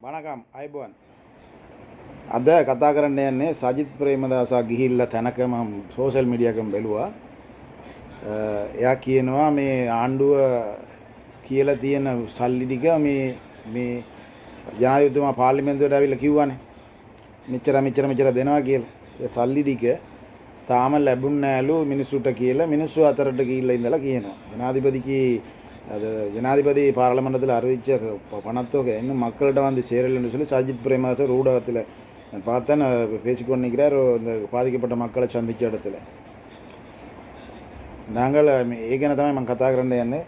වනකම් අයිබුවන් අද කතා කරන්න යන්නේ සජිත් ප්‍රේමදාසා ගිහිල්ල තැනක මම සෝෂල් මීඩියාකම් බැලුවා එයා කියනවා මේ ආණ්ඩුව කියලා තියෙන සල්ලි ටික මේ මේ ජනාධිපතිතුමා පාර්ලිමේන්තුවට ආවිල්ලා කිව්වානේ මෙච්චර මෙච්චර මෙච්චර දෙනවා කියලා ඒ සල්ලි ටික තාම ලැබුණ නෑලු මිනිස්සුන්ට කියලා මිනිස්සු අතරට ගිහිල්ලා ඉඳලා කියනවා ජනාධිපති කී அது ஜனாதிபதி பாராளுமன்றத்தில் அறிவித்த ப- பணத்தொகை இன்னும் மக்கள்கிட்ட வந்து சேரலைன்னு சொல்லி சஜித் பிரேமதாசர் ஊடகத்தில் நான் பார்த்தேன் பேசிக்கொண்டு நிற்கிறார் இந்த பாதிக்கப்பட்ட மக்களை சந்திச்ச இடத்துல நாங்கள் මේ- ඒ ගැන තමයි මම කතා කරන්න යන්නේ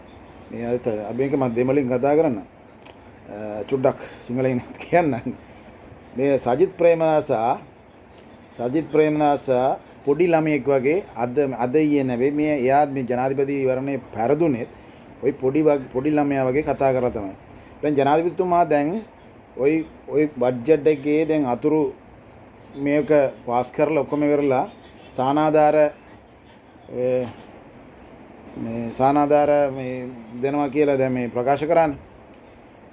මේ අද අභික මම දෙමලින් කතා කරන්න අ, චුඩ්ඩක් සිංහලෙන් කියන්න මේ සජිත් ප්‍රේමදාසා සජිත් ප්‍රේමදාසා පොඩි ළමයෙක් වගේ අද අද ඊයේ නෙවෙයි මේ එයා මේ ජනාධිපතිවරණය පැරදුනෙත් ওই පොඩි වගේ පොඩි ළමයා වගේ කතා කරලා තමයි. දැන් ජනාධිපතිතුමා දැන් ওই ওই බඩ්ජට් එකේ දැන් අතුරු මේක පාස් කරලා ඔක්කොම ඉවරලා සානාධාර ඒ, මේ සානාධාර මේ දෙනවා කියලා දැන් මේ ප්‍රකාශ කරන්නේ.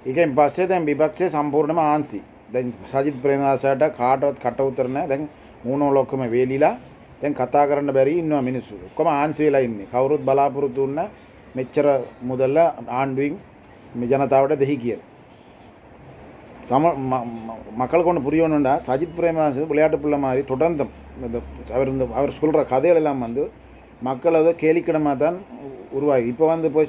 ඒකෙන් පස්සේ දැන් විපක්ෂය සම්පූර්ණයෙන්ම ආන්සි. දැන් සජිත් ප්‍රේමදාසට කාටවත් කට උතර නැහැ. දැන් මූණවල ඔක්කොම වේලිලා දැන් කතා කරන්න බැරි ඉන්නවා මිනිස්සු. ඔක්කොම ආන්සි වෙලා ඉන්නේ. කවුරුත් බලාපොරොත්තු වෙන්න மெச்சர முதல்ல ஆண்விங் ஜனதாவோட தெஹிக்கியர் தமிழ் ம மக்களுக்கு ஒன்று புரியணும்டா சஜித் பிரேமா விளையாட்டு பிள்ளை மாதிரி தொடர்ந்து இந்த அவர் இந்த அவர் சொல்கிற கதைகள் எல்லாம் வந்து மக்கள் ஏதோ கேலிக்கிடமாக தான் உருவாகி இப்போ வந்து போய்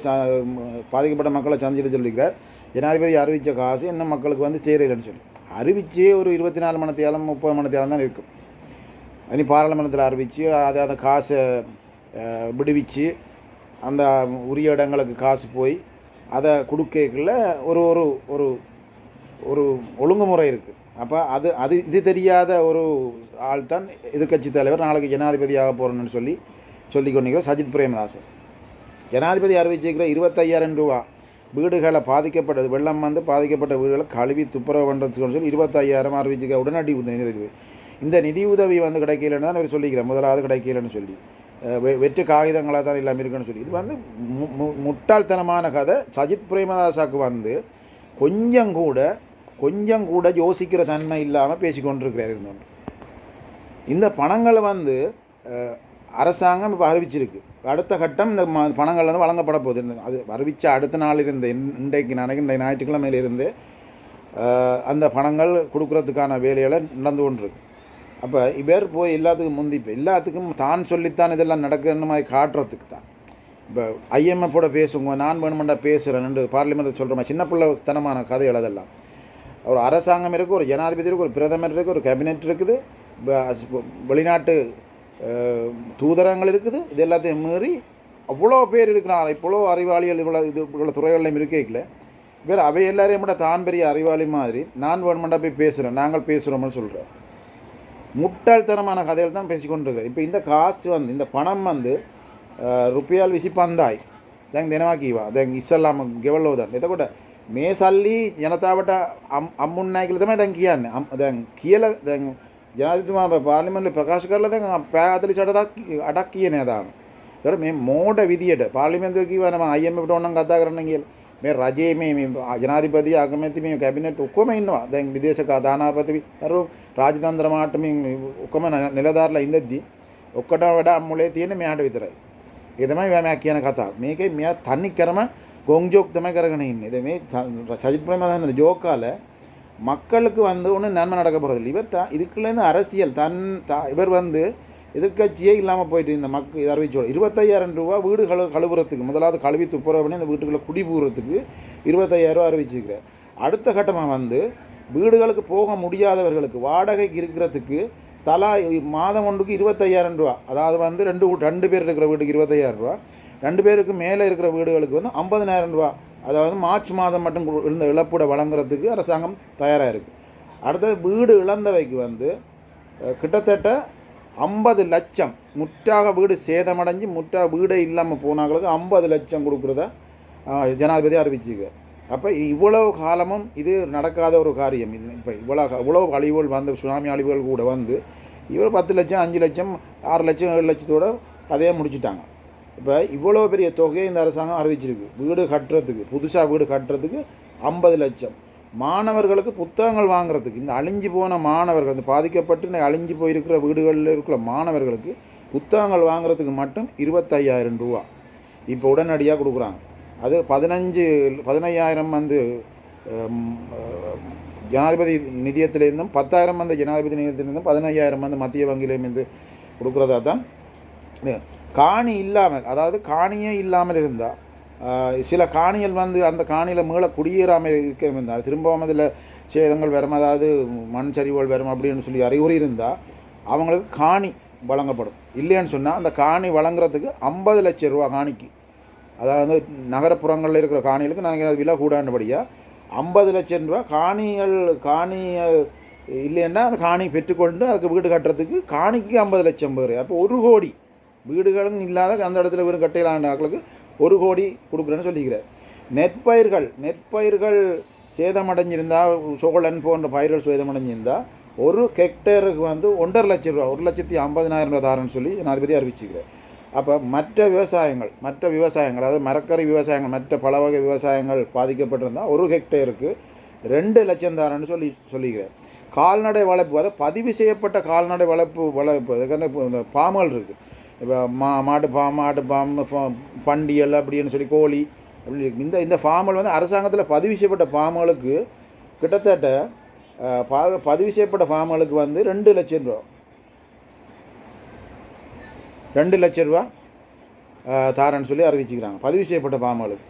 பாதிக்கப்பட்ட மக்களை சந்திச்சுட்டு சொல்லிக்கிறார் ஜனாதிபதி அறிவித்த காசு இன்னும் மக்களுக்கு வந்து சேரலைன்னு சொல்லி அறிவிச்சே ஒரு இருபத்தி நாலு மணத்தையாலும் முப்பது மணத்தையாலும் தான் இருக்கும் இனி பாராளுமன்றத்தில் அறிவித்து அதை அந்த காசை விடுவிச்சு அந்த உரிய இடங்களுக்கு காசு போய் அதை கொடுக்கல ஒரு ஒரு ஒரு ஒரு ஒழுங்குமுறை இருக்குது அப்போ அது அது இது தெரியாத ஒரு ஆள் தான் எதிர்கட்சி தலைவர். நாளைக்கு ஜனாதிபதியாக போகிறேன்னு சொல்லி சொல்லி கொண்டிருக்கிற சஜித் பிரேமதாசன். ஜனாதிபதி அறிவிச்சிருக்கிற இருபத்தையாயிரம் ரூபா வீடுகளை பாதிக்கப்பட்டது வெள்ளம் வந்து பாதிக்கப்பட்ட வீடுகளை கழுவி துப்புரவு பண்ணுறதுக்கு சொல்லி இருபத்தையாயிரம் அறிவிச்சிருக்க உடனடி உதவி. இந்த நிதி உதவி வந்து கிடைக்கலன்னு தான் அவர் சொல்லிக்கிறேன் முதலாவது கிடைக்கலன்னு சொல்லி. வெற்று காகிதங்களாக தான் இல்லாமல் இருக்குன்னு சொல்லி. இது வந்து மு- மு- முட்டாள்தனமான கதை. சஜித் பிரேமதாசாக்கு வந்து கொஞ்சம் கூட கொஞ்சம் கூட யோசிக்கிற தன்மை இல்லாமல் பேசிக்கொண்டிருக்கிறார் இருந்தோம் இந்த பணங்களை வந்து அரசாங்கம் இப்போ அறிவிச்சிருக்கு. அடுத்த கட்டம் இந்த ம- பணங்கள் வந்து வழங்கப்பட போகுது. அது அறிவித்த அடுத்த நாள் இருந்து இன்றைக்கு நினைக்கிற இன்றைய ஞாயிற்றுக்கிழமையிலிருந்து அந்த பணங்கள் கொடுக்கறதுக்கான வேலையில் நடந்து கொண்டிருக்கு. அப்போ இவர் போய் எல்லாத்துக்கும் முந்தி இப்போ எல்லாத்துக்கும் தான் சொல்லித்தான் இதெல்லாம் நடக்குன்னு மாதிரி காட்டுறதுக்கு தான். இப்போ ஐஎம்எஃபோட பேசுங்க நான் வேணுமெண்டா பேசுகிறேன்னு பார்லிமெண்ட்டில் சொல்கிற மாதிரி சின்ன பிள்ளைத்தனமான கதைகள் அதெல்லாம். ஒரு அரசாங்கம் இருக்குது ஒரு ஜனாதிபதி இருக்குது ஒரு பிரதமர் இருக்குது ஒரு கேபினெட் இருக்குது வெளிநாட்டு தூதரங்கள் இருக்குது இது எல்லாத்தையும் மீறி அவ்வளோ பேர் இருக்கிறார் இவ்வளோ அறிவாளிகள் இவ்வளோ இது இவ்வளோ துறைகளிலும் இருக்கேக்கில் வேறு அவை எல்லாரையும் கூட தான் பெரிய அறிவாளி மாதிரி நான் வேணுமெண்டா போய் பேசுகிறேன் நாங்கள் பேசுகிறோம்னு சொல்கிறேன் முட்டாள்தனமான கதைகள் தான் பேசிக்கொண்டிருக்கிறேன் இப்போ இந்த காசு வந்து இந்த பணம் வந்து අ, රුපියල් විසි පන්දායි දැන් දෙනවා කීවා දැන් ඉස්සල්ලාම ගෙවල්ලෝදන්න එතකොට මේ සල්ලි ජනතාවට අම්මුන්නෑ කියල තම දැන් කියන්න අම්- දැන් කියල දැන් ජනතුමා පාලිමට ප්‍රකාශ කරල දැන් පෑතලි සටදක් අඩක් කියන දාම තර මේ මෝඩ විදිට පාලිමෙන්තුව කිවනම අයමට ඔන්න කතා කරන්න කියල මේ රජයේ මේ මේ ජනාධිපති අගමැති මේ කැබිනට ඔක්කොම ඉන්නවා දැන් විදේශක අදානාපතිවි අරු රාජතන්ත්‍ර මාටමින් ඔක්කොම නිලධාරලා ඉඳද්දී ඔක්කොට වඩා අම්මුලේ තියෙන මෙයාට විතරයි ඒ තමයි මම කියන කතා මේකේ මෙයා තනි කරම ගොන් ஜோக் තමයි කරගෙන ඉන්නේ இது මේ ச- சஜித் பிரேமதாசன் இந்த ஜோக்கால மக்களுக்கு வந்து ஒன்றும் நன்மை நடக்க போகிறதில்ல இவர் தான் இதுக்குள்ளேருந்து அரசியல் தன் த- இவர் வந்து எதிர்க்கட்சியே இல்லாமல் போயிட்டு இந்த மக்கள் இது அறிவிச்சோம் இருபத்தையாயிரம் ரூபா வீடு கழு கழுவுறதுக்கு முதலாவது கழுவி துப்புரவு பண்ணி அந்த வீட்டுக்குள்ளே குடி போகிறதுக்கு இருபத்தையாயிரம் ரூபா அறிவிச்சிருக்கிறார் அடுத்த கட்டமாக வந்து வீடுகளுக்கு போக முடியாதவர்களுக்கு வாடகைக்கு இருக்கிறதுக்கு தலா மாதம் ஒன்றுக்கு இருபத்தையாயிரம் ரூபா. அதாவது வந்து ரெண்டு ரெண்டு பேர் இருக்கிற வீட்டுக்கு இருபத்தையாயிரம் ரூபா. ரெண்டு பேருக்கு மேலே இருக்கிற வீடுகளுக்கு வந்து ஐம்பதனாயிரம் ரூபா. அதாவது மார்ச் மாதம் மட்டும் இருந்த இழப்பீடை வழங்குறதுக்கு அரசாங்கம் தயாராக இருக்குது அடுத்தது வீடு இழந்தவைக்கு வந்து கிட்டத்தட்ட ஐம்பது லட்சம். முற்றாக வீடு சேதமடைஞ்சு முற்றாக வீடே இல்லாமல் போனாங்களுக்கு ஐம்பது லட்சம் கொடுக்குறத ஜனாதிபதி அறிவிச்சிருக்கு அப்போ இவ்வளவு காலமும் இது நடக்காத ஒரு காரியம். இது இப்போ இவ்வளோ இவ்வளோ அழிவுகள் வந்து சுனாமி அழிவுகள் கூட வந்து இவர் பத்து லட்சம் அஞ்சு லட்சம் ஆறு லட்சம் ஏழு லட்சத்தோட கதையை முடிச்சிட்டாங்க. இப்போ இவ்வளோ பெரிய தொகையை இந்த அரசாங்கம் அறிவிச்சிருக்கு. வீடு கட்டுறதுக்கு புதுசாக வீடு கட்டுறதுக்கு ஐம்பது லட்சம். மாணவர்களுக்கு புத்தகங்கள் வாங்குறதுக்கு இந்த அழிஞ்சு போன மாணவர்கள் இந்த பாதிக்கப்பட்டு அழிஞ்சு போயிருக்கிற வீடுகளில் இருக்கிற மாணவர்களுக்கு புத்தகங்கள் வாங்குறதுக்கு மட்டும் இருபத்தையாயிரம் ரூபா. இப்போ உடனடியாக கொடுக்குறாங்க. அது பதினஞ்சு பதினையாயிரம் வந்து ஜனாதிபதி நிதியத்திலேருந்தும் பத்தாயிரம் வந்து ஜனாதிபதி நிதியத்திலேருந்தும் பதினையாயிரம் வந்து மத்திய வங்கியிலேருந்து கொடுக்குறதா தான். காணி இல்லாமல் அதாவது காணியே இல்லாமல் இருந்தால் சில காணிகள் வந்து அந்த காணியில் மீள குடியேறாமல் இருக்க இருந்தால் திரும்பவும் அதில் சேதங்கள் வரும் அதாவது மண் சரிவுகள் வரும் அப்படின்னு சொல்லி அறிகுறி இருந்தால் அவங்களுக்கு காணி வழங்கப்படும். இல்லைன்னு சொன்னால் அந்த காணி வழங்குறதுக்கு ஐம்பது லட்சம் ரூபா காணிக்கு. அதாவது நகரப்புறங்களில் இருக்கிற காணிகளுக்கு நாங்கள் விலை கூடாண்டபடியாக ஐம்பது லட்சம் ரூபா காணிகள் காணி இல்லைன்னா அந்த காணி பெற்றுக்கொண்டு அதுக்கு வீடு கட்டுறதுக்கு காணிக்கு ஐம்பது லட்சம் பேர். அப்போ ஒரு கோடி வீடுகளும் இல்லாத அந்த இடத்துல வீடு கட்டையிலான ஆக்களுக்கு ஒரு கோடி கொடுக்குறேன்னு சொல்லிக்கிறார். நெற்பயிர்கள் நெற்பயிர்கள் சேதமடைஞ்சிருந்தால் சோழன் போன்ற பயிர்கள் சேதமடைஞ்சிருந்தால் ஒரு ஹெக்டேருக்கு வந்து ஒன்றரை லட்சம் ரூபா ஒரு லட்சத்தி ஐம்பதினாயிரம் ரூபா தாரன்னு சொல்லி ஜனாதிபதி அறிவிச்சுக்கிறார். அப்போ மற்ற விவசாயங்கள் மற்ற விவசாயங்கள் அதாவது மரக்கறி விவசாயங்கள் மற்ற பல வகை விவசாயங்கள் பாதிக்கப்பட்டிருந்தால் ஒரு ஹெக்டேருக்கு ரெண்டு லட்சம் தாரன்னு சொல்லி சொல்லிக்கிறேன் கால்நடை வளர்ப்பு அதாவது பதிவு செய்யப்பட்ட கால்நடை வளர்ப்பு வளர்ப்பு அதுக்கான இந்த பாமல் இருக்குது இப்போ மா மாட்டு ஃபார்ம் மாட்டு ஃபார்ம் பண்டியல் அப்படின்னு சொல்லி கோழி அப்படி இருக்கு. இந்த இந்த ஃபார்மல் வந்து அரசாங்கத்தில் பதிவு செய்யப்பட்ட ஃபார்ம்களுக்கு கிட்டத்தட்ட பா- பதிவு செய்யப்பட்ட ஃபார்ம்களுக்கு வந்து ரெண்டு லட்சம் ரூபா. ரெண்டு லட்சம் ரூபா தாரன்னு சொல்லி அறிவிச்சுக்கிறாங்க. பதிவு செய்யப்பட்ட ஃபார்ம்களுக்கு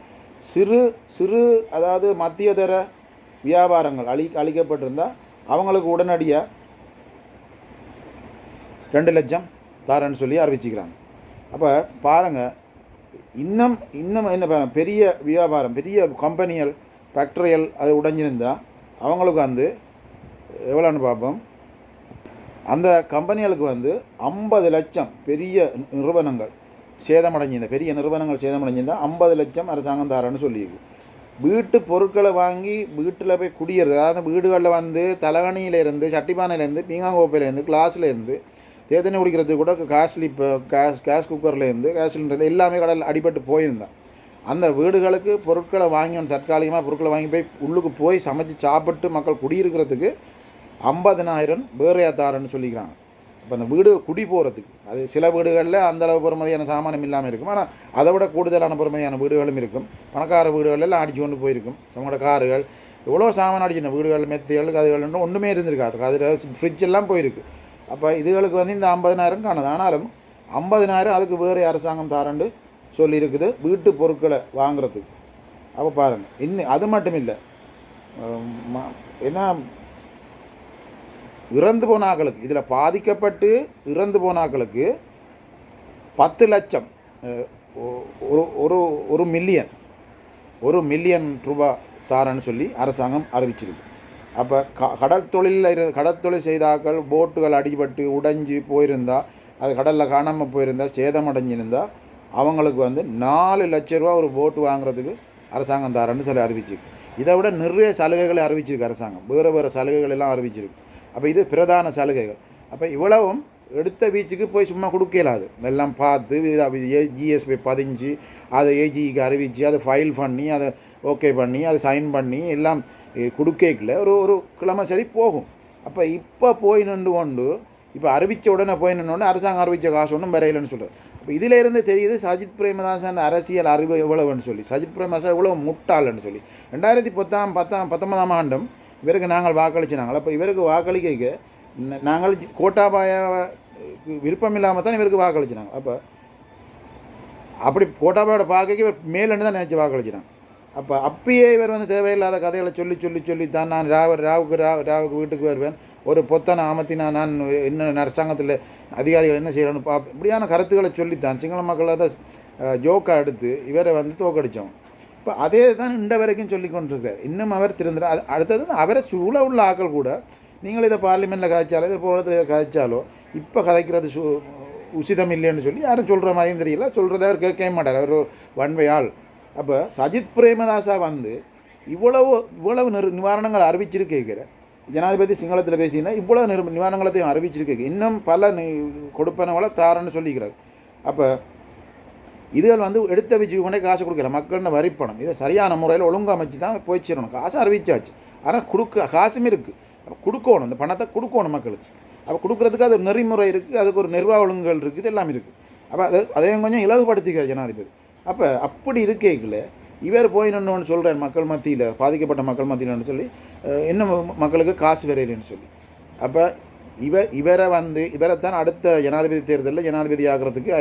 சிறு சிறு அதாவது மத்திய தர வியாபாரங்கள் அழி அழிக்கப்பட்டிருந்தால் அவங்களுக்கு உடனடியாக ரெண்டு லட்சம் தாரன்னு சொல்லி அறிவிச்சுக்கிறாங்க. அப்போ பாருங்கள் இன்னும் இன்னும் என்ன பாருங்கள் பெரிய வியாபாரம் பெரிய கம்பெனிகள் ஃபேக்டரிகள் அது உடைஞ்சிருந்தால் அவங்களுக்கு வந்து எவ்வளோன்னு பார்ப்போம். அந்த கம்பெனிகளுக்கு வந்து ஐம்பது லட்சம் பெரிய நிறுவனங்கள் சேதமடைஞ்சிருந்த பெரிய நிறுவனங்கள் சேதமடைஞ்சிருந்தா ஐம்பது லட்சம் அரசாங்கம் தாரன்னு சொல்லியிருக்கு. வீட்டு பொருட்களை வாங்கி வீட்டில் போய் குடியேறது அதாவது வீடுகளில் வந்து தலகணியிலேருந்து சட்டிப்பானையிலேருந்து பீங்காங்கோப்பையிலேருந்து கிளாஸ்லேருந்து தேத்தனை குடிக்கிறதுக்கு கூட காஸ்ட்லி இப்போ கேஸ் கேஸ் குக்கர்லேருந்து கேஸ்லேருந்து எல்லாமே கடல் அடிபட்டு போயிருந்தான். அந்த வீடுகளுக்கு பொருட்களை வாங்கி தற்காலிகமாக பொருட்களை வாங்கி போய் உள்ளுக்கு போய் சமைச்சு சாப்பிட்டு மக்கள் குடியிருக்கிறதுக்கு ஐம்பதினாயிரம் வேறையாத்தாரன்னு சொல்லிக்கிறாங்க. இப்போ அந்த வீடு குடி போகிறதுக்கு அது சில வீடுகளில் அந்தளவு பொறுமதியான சாமானம் இல்லாமல் இருக்கும். ஆனால் அதை விட கூடுதலான பொறுமதியான வீடுகளும் இருக்கும். பணக்கார வீடுகள் எல்லாம் அடிச்சு கொண்டு போயிருக்கும். நம்மளோட காருகள். எவ்வளோ சாமான் அடிச்சின வீடுகள் மெத்தைகள் அதுகள் ஒன்றுமே இருந்திருக்காது. அது ஃப்ரிட்ஜ் எல்லாம் போயிருக்கு. அப்போ இதுகளுக்கு வந்து இந்த ஐம்பதினாயிரம் காணுது ஆனாலும் ஐம்பதனாயிரம் அதுக்கு வேறு அரசாங்கம் தாரண்டு சொல்லியிருக்குது. வீட்டு பொருட்களை வாங்குறதுக்கு. அப்போ பாருங்கள் இன்னும் அது மட்டும் இல்லை என்ன? இறந்து போன ஆக்களுக்கு இதில் பாதிக்கப்பட்டு இறந்து போன ஆக்களுக்கு பத்து லட்சம் ஒ- ஒரு ஒரு ஒரு மில்லியன் ஒரு மில்லியன் ரூபா தாரன்னு சொல்லி அரசாங்கம் அறிவிச்சிருக்கு. அப்போ க கடல் இரு கடற்தொழில் செய்தாக்கள் போட்டுகள் அடிபட்டு உடைஞ்சு போயிருந்தா அது கடலில் காணாமல் போயிருந்தா சேதமடைஞ்சிருந்தா அவங்களுக்கு வந்து நாலு லட்ச ரூபா ஒரு போட்டு வாங்குறதுக்கு அரசாங்கம் தரேன்னு சொல்லி அறிவிச்சிருக்கு. இதை விட நிறைய சலுகைகளை அறிவிச்சிருக்கு அரசாங்கம். வேறு வேறு சலுகைகள் எல்லாம் அறிவிச்சிருக்கு. அப்போ இது பிரதான சலுகைகள். அப்போ இவ்வளவும் எடுத்த வீச்சுக்கு போய் சும்மா கொடுக்கலாது எல்லாம் பார்த்து ஜிஎஸ்பி பதிஞ்சு அதை ஏஜிக்கு அறிவித்து அதை ஃபைல் பண்ணி அதை ஓகே பண்ணி அதை சைன் பண்ணி எல்லாம் கொடுக்கல ஒரு ஒரு கிழமை சரி போகும். அப்போ இப்போ போய் நின்று கொண்டு இப்போ அறிவித்த உடனே போய் நின்று அரசாங்கம் அறிவித்த காசு ஒன்றும் வரையிலன்னு சொல்கிறார் அப்போ இதிலிருந்து தெரியுது சஜித் பிரேமதாசன் அரசியல் அறிவு எவ்வளவுன்னு சொல்லி சஜித் பிரேமதாசன் எவ்வளோ முட்டாளன்னு சொல்லி. ரெண்டாயிரத்தி பத்தாம் பத்தாம் பத்தொன்பதாம் ஆண்டும் இவருக்கு நாங்கள் வாக்களிச்சினாங்கள் அப்போ இவருக்கு வாக்களிக்க நாங்கள் கோட்டாபாய விருப்பம் இல்லாமல் தான் இவருக்கு வாக்களிச்சினாங்க. அப்போ அப்படி கோட்டாபாயோட பார்க்க இவர் மேலேன்னு தான் நினச்சி வாக்களிச்சினாங்க. அப்போ அப்பயே இவர் வந்து தேவையில்லாத கதைகளை சொல்லி சொல்லி சொல்லி தான் நான் ராவ ராவுக்கு ராவ் ராவுக்கு வீட்டுக்கு வருவேன். ஒரு பொத்தனை அமர்த்தினா நான் என்ன அரசாங்கத்தில் அதிகாரிகள் என்ன செய்யணும்னு பா இப்படியான கருத்துக்களை சொல்லித்தான். சிங்கள மக்களை தான் ஜோக்காக எடுத்து இவரை வந்து தோக்கடித்தோம் இப்போ அதே தான் இந்த வரைக்கும் சொல்லி கொண்டிருக்கார் இன்னும் அவர் திருந்துற அது அடுத்தது அவரை சூழ உள்ள ஆக்கள் கூட நீங்கள் இதை பார்லிமெண்ட்டில் கதைச்சாலோ இதை போகிறதுல கதைச்சாலோ இப்போ கதைக்கிறது சு உசிதம் இல்லைன்னு சொல்லி யாரும் சொல்கிற மாதிரியும் தெரியல. சொல்கிறத அவர் கேட்கவே மாட்டார். அவர் ஒன் வே ஆள். அப்போ சஜித் பிரேமதாசா வந்து இவ்வளவு இவ்வளவு நிறு நிவாரணங்கள் அறிவிச்சிருக்கேக்கிற ஜனாதிபதி சிங்களத்தில் பேசியிருந்தால் இவ்வளவு நிறு நிவாரணங்களையும் அறிவிச்சிருக்கேங்க. இன்னும் பல நி கொடுப்பனவளை தாரன்னு சொல்லிக்கிறார். அப்போ இதுகள் வந்து எடுத்த வச்சு கொண்டே காசு கொடுக்கல. மக்கள்னு வரிப்பணம். இதை சரியான முறையில் ஒழுங்கு அமைச்சு தான் போய் சேரணும் காசு அறிவிச்சாச்சு. ஆனால் கொடுக்க காசும் இருக்குது அப்போ கொடுக்கணும். இந்த பணத்தை கொடுக்கணும் மக்களுக்கு. அப்போ கொடுக்குறதுக்கு அது நெறிமுறை இருக்குது அதுக்கு ஒரு நிர்வாக ஒழுங்குகள் இருக்குது எல்லாம் இருக்குது அப்போ அதை அதையும் கொஞ்சம் இலகுபடுத்திக்கிறார் ஜனாதிபதி. அப்போ அப்படி இருக்கைக்குள்ள இவர் போய் நின்று சொல்கிறார் மக்கள் மத்தியில் பாதிக்கப்பட்ட மக்கள் மத்தியில்னு சொல்லி இன்னும் மக்களுக்கு காசு வரையிலன்னு சொல்லி. அப்போ இவ இவரை வந்து இவரைத்தான் அடுத்த ஜனாதிபதி தேர்தலில் ஜனாதிபதி ஆகிறதுக்கு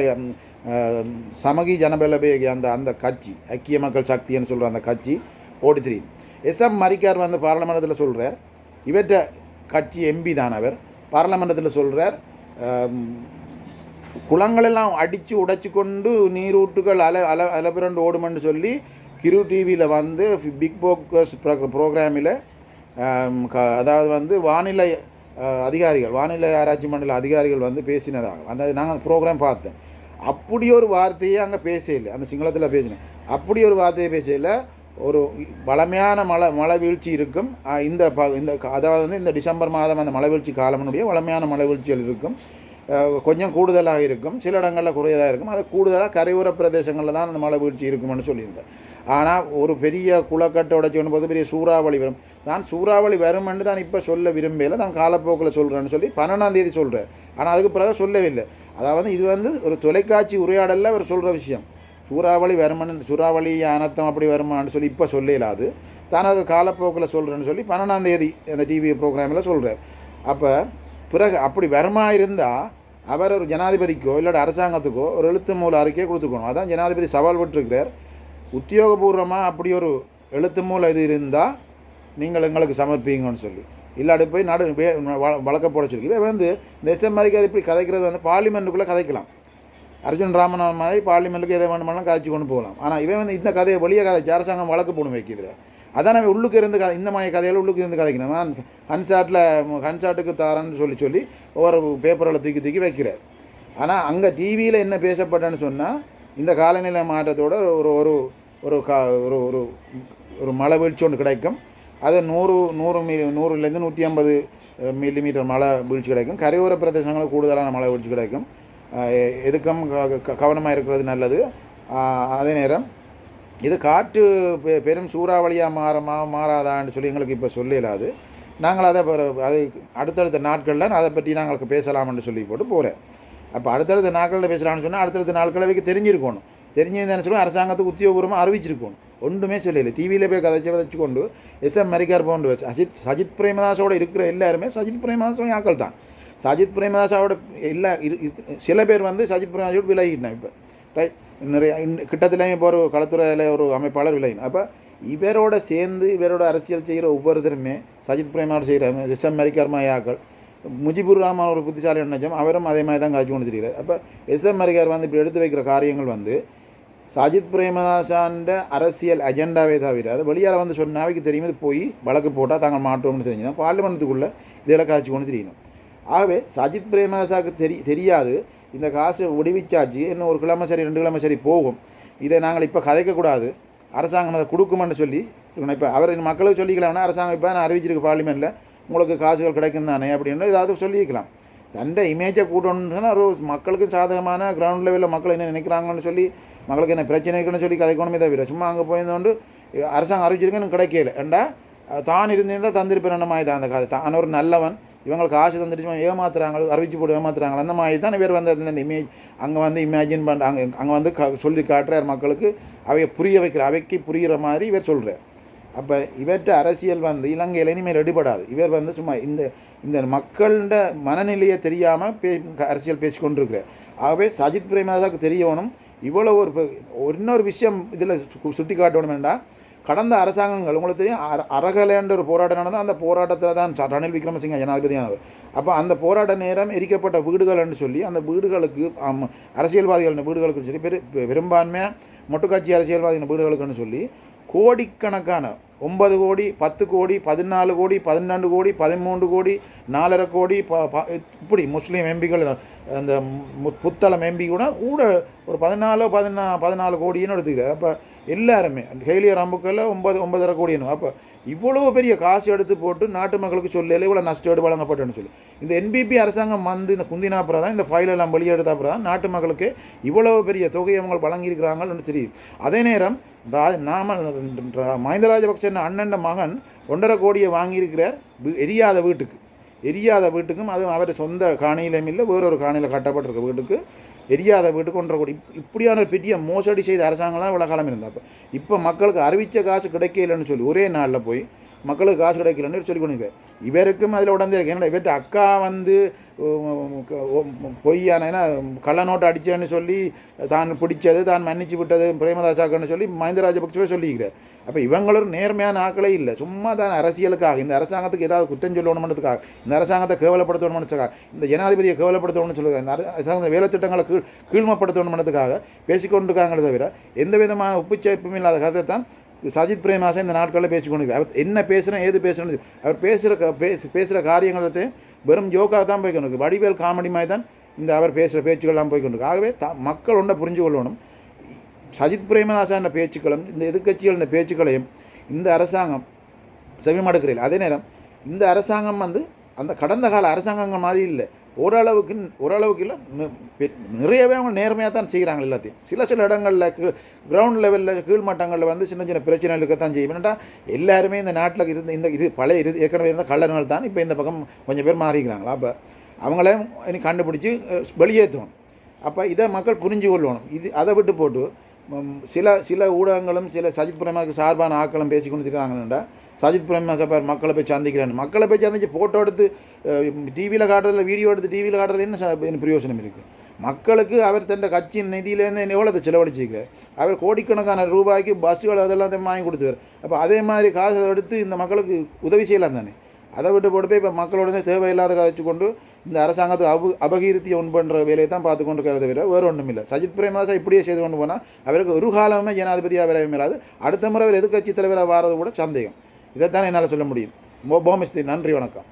சமகி ஜனபலபேகி அந்த அந்த கட்சி ஐக்கிய மக்கள் சக்தின்னு சொல்கிற அந்த கட்சி ஓடி தெரியும் எஸ் எம் மரிக்கார் வந்து பாராளுமன்றத்தில் சொல்கிறார் இவற்ற கட்சி எம்பி தான் அவர் பாராளுமன்றத்தில் சொல்கிறார் குளங்களெல்லாம் அடித்து உடைச்சி கொண்டு நீரூட்டுகள் அல அல அலபிரண்டு ஓடுமென்னு சொல்லி கிரு டிவியில் வந்து பிக் போக்கஸ் ப்ரோக்ராமில் அதாவது வந்து வானிலை அதிகாரிகள் வானிலை ஆராய்ச்சி மண்டல அதிகாரிகள் வந்து பேசினதாக. அந்த நாங்கள் ப்ரோக்ராம் பார்த்தேன். அப்படி ஒரு வார்த்தையே அங்கே பேசல அந்த சிங்களத்தில் பேசினேன் அப்படி ஒரு வார்த்தையை பேசல ஒரு வளமையான மழை மழை வீழ்ச்சி இருக்கும். இந்த ப இந்த க- அதாவது வந்து இந்த டிசம்பர் மாதம் அந்த மழை வீழ்ச்சி காலமனுடைய வளமையான மழை வீழ்ச்சிகள் இருக்கும். கொஞ்சம் கூடுதலாக இருக்கும். சில இடங்களில் குறையதாக இருக்கும். அது கூடுதலாக கரையோர பிரதேசங்களில் தான் அந்த மழை வீழ்ச்சி இருக்கும்னு சொல்லியிருந்தேன் ஆனால் ஒரு பெரிய குளக்கட்டை உடச்சி ஒன்று போது பெரிய சூறாவளி வரும். நான் சூறாவளி வரும்னு தான் இப்போ சொல்ல விரும்பல நான் காலப்போக்கில் சொல்கிறேன்னு சொல்லி பன்னெண்டாம் தேதி சொல்கிறேன் ஆனால் அதுக்கு பிறகு சொல்லவில்லை. அதாவது இது வந்து ஒரு தொலைக்காட்சி உரையாடலில் அவர் சொல்கிற விஷயம். சூறாவளி வருமன் சூறாவளி அனர்த்தம் அப்படி வருமான்னு சொல்லி இப்போ சொல்லலாது தான் அது காலப்போக்கில் சொல்கிறேன்னு சொல்லி பன்னெண்டாம் தேதி அந்த டிவி ப்ரோக்ராமில் சொல்கிறார் அப்போ பிறகு அப்படி வருமா இருந்தால் அவர் ஒரு ஜனாதிபதிக்கோ இல்லாட்டி அரசாங்கத்துக்கோ ஒரு எழுத்து மூல அறிக்கையை கொடுத்துக்கணும். அதான் ஜனாதிபதி சவால் விட்டுருக்கிறார். உத்தியோகபூர்வமாக அப்படி ஒரு எழுத்து மூல இது இருந்தால் நீங்கள் எங்களுக்கு சமர்ப்பீங்கன்னு சொல்லி. இல்லாட்டி போய் நடு வ- வழக்க போட சொல்லி. இவன் வந்து இந்த மாதிரி இப்படி கதைக்கிறது வந்து பார்லிமெண்ட்டுக்குள்ளே கதைக்கலாம். அர்ஜுன் ராமன் மாதிரி பார்லிமெண்ட்டுக்கு எதை வேணுமானாலும் கதைச்சு கொண்டு போகலாம். ஆனால் இவன் வந்து இந்த கதையை வெளியே கதைச்சு அரசாங்கம் வழக்கு போடும் வைக்கிறார். அதான் நம்ம உள்ளுக்கு இருந்து கதை இந்த மாதிரி கதையில் உள்ளுக்கு இருந்து கதைக்கணும். நான் ஹன்சாட்டில் ஹன்சாட்டுக்கு தாரன்னு சொல்லி சொல்லி ஒவ்வொரு பேப்பரில் தூக்கி தூக்கி வைக்கிறார். ஆனால் அங்கே டிவியில் என்ன பேசப்பட்டேன்னு சொன்னால் இந்த காலநிலை மாற்றத்தோட ஒரு ஒரு ஒரு கா ஒரு ஒரு ஒரு மழை வீழ்ச்சி ஒன்று கிடைக்கும். அது நூறு நூறு மில்லி நூறுலேருந்து நூற்றி ஐம்பது மில்லிமீட்டர் மழை வீழ்ச்சி கிடைக்கும். கரையோர பிரதேசங்களுக்கு கூடுதலான மழை வீழ்ச்சி கிடைக்கும். எதுக்கும் க எதுக்கும் கவனமாக இருக்கிறது நல்லது. அதே நேரம் இது காற்று பெ- பெரும் சூறாவளியாக மாறமா மாறாதான்னு சொல்லி எங்களுக்கு இப்போ சொல்லலாது நாங்கள் அதை அது அடுத்தடுத்த நாட்களில் அதை பற்றி நாங்களுக்கு பேசலாம்னு சொல்லி போட்டு போகிறேன் அப்போ அடுத்தடுத்த நாட்களில் பேசலாம்னு சொன்னால் அடுத்தடுத்த நாட்களவைக்கு தெரிஞ்சிருக்கணும். தெரிஞ்சிருந்தேன்னு சொல்லி அரசாங்கத்துக்கு உத்தியோகபூர்வமாக அறிவிச்சிருக்கணும். ஒன்றுமே சொல்லலை. டிவியில் போய் கதைச்சு கதைச்சு கொண்டு எஸ் எம் மரிக்கார் போன்று சஜித் சஜித் பிரேமதாஸோட இருக்கிற எல்லாருமே சஜித் பிரேமதாஸோட ஆக்கள் தான். சஜித் பிரேமதாஸோட எல்லா சில பேர் வந்து சஜித் பிரேமதாஸோட விலகிட்டேன் இப்போ. ரைட் நிறைய கிட்டத்திலேயும் இப்போ ஒரு களத்துறையில் ஒரு அமைப்பாளர் விளையின் அப்போ இவரோட சேர்ந்து இவரோட அரசியல் செய்கிற ஒவ்வொருத்தருமே சஜித் பிரேமாவோட செய்கிற S M M Marikar Mujibur Rahman ஒரு புத்திசாலி நினைச்சோம் அவரும் அதே மாதிரி தான் காய்ச்சி கொண்டு தெரிகிறார் அப்போ எஸ்எம் மரிக்கார் வந்து இப்படி எடுத்து வைக்கிற காரியங்கள் வந்து சஜித் பிரேமதாசான்ற அரசியல் அஜெண்டாவே தவிர அது வெளியால் வந்து சொன்ன தெரியும் இது போய் வழக்கு போட்டால் தாங்கள் மாட்டோம்னு தெரிஞ்சுதான் பார்லிமெண்ட்டுக்குள்ளே இதெல்லாம் காய்ச்சி கொண்டு தெரியணும் ஆகவே சஜித் பிரேமதாசாவுக்கு தெரி தெரியாது இந்த காசு விடுவிச்சாச்சு இன்னும் ஒரு கிழமை சரி ரெண்டு கிழமை சரி போகும். இதை நாங்கள் இப்போ கதைக்கக்கூடாது. அரசாங்கம் அதை கொடுக்குமென்னு சொல்லி இப்போ அவர் மக்களுக்கு சொல்லிக்கலாம்னா அரசாங்கம் இப்போ நான் அறிவிச்சிருக்கு பார்லிமெண்ட்டில் உங்களுக்கு காசுகள் கிடைக்கும் தானே அப்படின்னு ஏதாவது சொல்லிக்கலாம் தண்டை இமேஜை கூட்டணும்னு சொன்னால் ஒரு மக்களுக்கு சாதகமான கிரவுண்ட் லெவலில் மக்கள் என்ன நினைக்கிறாங்கன்னு சொல்லி மக்களுக்கு என்ன பிரச்சனை இருக்குன்னு சொல்லி கதைக்கணுமே தவிர சும்மா அங்கே போயிருந்தோண்டு அரசாங்கம் அறிவிச்சிருக்கேன்னு கிடைக்கல. ஏண்டா? தான் இருந்திருந்தால் தந்திருப்பேன் மாதிரி தான் அந்த கதை. தான் ஒரு நல்லவன். இவங்களுக்கு ஆசை தந்துட்டு ஏமாத்துறாங்க அறிவிச்சு போட்டு ஏமாத்துறாங்க அந்த மாதிரி தான் இவர் வந்து அந்த இமேஜ் அங்கே வந்து இமேஜின் பண்ணுறாங்க அங்கே வந்து க சொல்லி காட்டுறார் மக்களுக்கு. அவைய புரிய வைக்கிற அவைக்கு புரிகிற மாதிரி இவர் சொல்கிறார் அப்போ இவற்ற அரசியல் வந்து இலங்கையில் இனிமேல் எடுபடாது. இவர் வந்து சும்மா இந்த இந்த மக்களோட மனநிலையை தெரியாமல் பே அரசியல் பேசி கொண்டிருக்கிறார். ஆகவே சஜித் பிரேமதாக்கு தெரியணும் இவ்வளோ ஒரு இன்னொரு விஷயம் இதில் சுட்டி காட்டணும் வேண்டாம் கடந்த அரசாங்கங்கள் உங்களுக்கு தெரியும் அர அரகலைன்ற ஒரு போராட்டம் நடந்தது அந்த போராட்டத்தில் தான் ரணில் விக்ரமசிங்க ஜனாதிபதியானவர் அப்போ அந்த போராட்ட நேரம் எரிக்கப்பட்ட வீடுகள்னு சொல்லி அந்த வீடுகளுக்கு அரசியல்வாதிகளின் அரசியல்வாதிகள் வீடுகளுக்கு சொல்லி பெரு பெரும்பான்மையாக மொட்டுக்காட்சி அரசியல்வாதிகள் வீடுகளுக்குன்னு சொல்லி கோடிக்கணக்கான ஒன்பது கோடி பத்து கோடி பதினாலு கோடி பன்னெண்டு கோடி பதிமூன்று கோடி நாலரை கோடி ப ப- இப்படி முஸ்லீம் எம்பிகள் அந்த புத்தளம் எம்பி கூட கூட ஒரு பதினாலோ பதினா பதினாலு கோடின்னு எடுத்துக்கிறார் அப்போ எல்லாருமே ஹெய்லியர் அம்புக்கில் ஒன்பது ஒன்பதரை கோடின்னு அப்போ இவ்வளோ பெரிய காசு எடுத்து போட்டு நாட்டு மக்களுக்கு சொல்லல இவ்வளோ நஷ்டேடு வழங்கப்பட்டேன்னு சொல்லி. இந்த என்பிபி அரசாங்கம் வந்து இந்த குந்தினா அப்புறம் தான் இந்த ஃபைல் எல்லாம் வெளியெடுத்த அப்புறம் தான் நாட்டு மக்களுக்கு இவ்வளோ பெரிய தொகையை அவங்க வழங்கியிருக்கிறாங்கன்னு தெரியும். அதே நேரம் நாம மஹிந்த ராஜபக்சன் அண்ணன் மகன் ஒன்றரை கோடியை வாங்கியிருக்கிறார் எரியாத வீட்டுக்கு. எரியாத வீட்டுக்கும் அதுவும் அவர் சொந்த காணியிலும் இல்லை வேறொரு காணியில் கட்டப்பட்டிருக்க வீட்டுக்கு. எரியாத வீட்டுக்கு ஒன்றரை கோடி. இப்படியான ஒரு பெரிய மோசடி செய்த அரசாங்கம்லாம் இவ்வளோ காலம் இருந்தாப்போ இப்போ மக்களுக்கு அறிவித்த காசு கிடைக்கலன்னு சொல்லி ஒரே நாளில் போய் மக்களுக்கு காசு கிடைக்கலன்னு சொல்லி கொடுங்க இவருக்கும் அதில் உடந்தே இருக்கு. ஏன்னா இவர்கிட்ட அக்கா வந்து பொய்யான ஏன்னா கள்ள நோட்டை அடித்தேன்னு சொல்லி தான் பிடிச்சது தான் மன்னிச்சு விட்டது பிரேமதாசாக்கன்னு சொல்லி மஹிந்த ராஜபக்சவே சொல்லியிருக்கிறார். அப்போ இவங்களும் நேர்மையான ஆக்களே இல்லை. சும்மா தான் அரசியலுக்காக இந்த அரசாங்கத்துக்கு ஏதாவது குற்றம் சொல்லணும்ன்றதுக்காக இந்த அரசாங்கத்தை கேவலப்படுத்தணும்னுக்காக இந்த ஜனாதிபதியை கேவலப்படுத்தணும்னு சொல்லுங்கள் இந்த அரசாங்க வேலை திட்டங்களை கீழ் கீழ்மப்படுத்தணும்ன்றதுக்காக பேசிக்கொண்டிருக்காங்களே தவிர எந்த விதமான உப்புச்சேப்பும் இல்லாத கதை தான் சஜித் பிரேமாசன் இந்த நாட்களில் பேசிக்கொண்டு அவர் என்ன பேசுகிறேன் ஏது பேசுகிறேன் அவர் பேசுகிற பேசு பேசுகிற காரியங்களத்தை வெறும் ஜோக்காக தான் போய்க்கொண்டு வடிவேல் காமெடி மாதிரி தான் இந்த அவர் பேசுகிற பேச்சுக்கள்லாம் போய்க்கொண்டு ஆகவே த மக்கள் ஒன்றை புரிஞ்சு கொள்ளணும். சஜித் பிரேமதாசான பேச்சுக்களும் இந்த எதிர்க்கட்சிகளின் பேச்சுக்களையும் இந்த அரசாங்கம் செவிமடுக்கிறீர்கள் அதே நேரம் இந்த அரசாங்கம் வந்து அந்த கடந்த கால அரசாங்கங்கள் மாதிரி இல்லை. ஓரளவுக்கு ஓரளவுக்கு இல்லை நிறையவே அவங்க நேர்மையாக தான் செய்கிறாங்க எல்லாத்தையும். சில சில இடங்களில் கிரவுண்ட் லெவலில் கீழ் மட்டங்களில் வந்து சின்ன சின்ன பிரச்சனைகள் இருக்கத்தான் செய்யும். என்னடா எல்லாருமே இந்த நாட்டில் இருந்த இந்த இது பழைய இரு ஏற்கனவே இருந்த கள்ளர்கள் தான் இப்போ இந்த பக்கம் கொஞ்சம் பேர் மாறிக்கிறாங்களா? அப்போ அவங்களே இனி கண்டுபிடிச்சி வெளியேற்றணும். அப்போ இதை மக்கள் புரிஞ்சு கொள்ளணும். இது அதை விட்டு போட்டு சில சில ஊடகங்களும் சில சஜித் பிரேமாவுக்கு சார்பான ஆக்களும் பேசி கொண்டு இருக்கிறாங்கன்னுடா சஜித் பிரேமா சார் மக்களை போய் சந்திக்கிறேன் மக்களை போய் சந்திச்சு ஃபோட்டோ எடுத்து டிவியில் காட்டுறதுல வீடியோ எடுத்து டிவியில் காட்டுறது என்ன என்ன பிரயோஜனம் இருக்குது மக்களுக்கு அவர் தன் கட்சியின் நிதியிலேருந்து எவ்வளோ செலவழிச்சிருக்கார்? அவர் கோடிக்கணக்கான ரூபாய்க்கு பஸ்ஸுகள் அதெல்லாம் வாங்கி கொடுத்துவார் அப்போ அதே மாதிரி காசு எடுத்து இந்த மக்களுக்கு உதவி செய்யலாம் தானே? அதை விட்டு போட்டு போய் இப்போ மக்களோட தேவையில்லாத கதைச்சு கொண்டு இந்த அரசாங்கத்தை அபு அபகீர்த்தியை உண்டு பண்ணுற வேலையை தான் பார்த்து கொண்டு இருக்கிறத விட வேறு ஒன்றும் இல்லை சஜித் பிரேமதாசா இப்படியே செய்து கொண்டு போனால் அவருக்கு ஒரு காலமே ஜனாதிபதியாக வரவே மேலாது அடுத்த முறை அவர் எதிர்கட்சி தலைவராக வாரது கூட சந்தேகம். இதைத்தான் என்னால் சொல்ல முடியும். மோ போமிஸ்தி நன்றி வணக்கம்.